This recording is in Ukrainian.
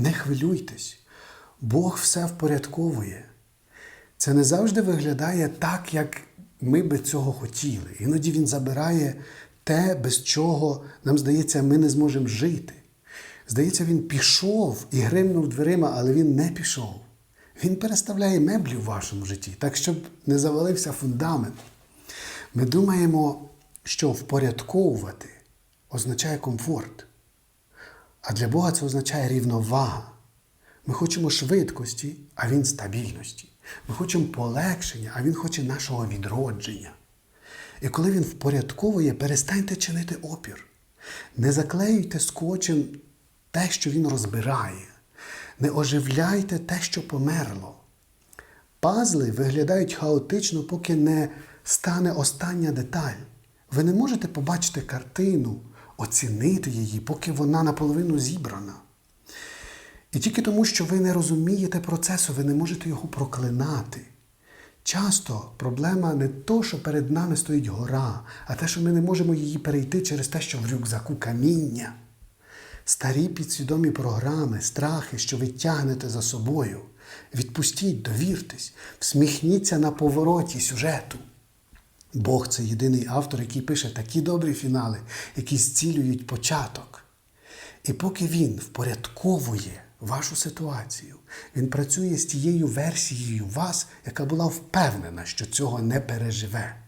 Не хвилюйтесь, Бог все впорядковує. Це не завжди виглядає так, як ми би цього хотіли. Іноді Він забирає те, без чого нам здається, ми не зможемо жити. Здається, він пішов і гримнув дверима, але він не пішов. Він переставляє меблі в вашому житті, так щоб не завалився фундамент. Ми думаємо, що впорядковувати означає комфорт. А для Бога це означає рівновага. Ми хочемо швидкості, а Він стабільності. Ми хочемо полегшення, а Він хоче нашого відродження. І коли Він впорядковує, перестаньте чинити опір. Не заклеюйте скотчем те, що він розбирає. Не оживляйте те, що померло. Пазли виглядають хаотично, поки не стане остання деталь. Ви не можете побачити картину, оцінити її, поки вона наполовину зібрана. І тільки тому, що ви не розумієте процесу, ви не можете його проклинати. Часто проблема не то, що перед нами стоїть гора, а те, що ми не можемо її перейти через те, що в рюкзаку каміння. Старі підсвідомі програми, страхи, що ви тягнете за собою. Відпустіть, довіртесь, всміхніться на повороті сюжету. Бог це єдиний автор, який пише такі добрі фінали, які зцілюють початок. І поки він впорядковує вашу ситуацію, він працює з тією версією вас, яка була впевнена, що цього не переживе.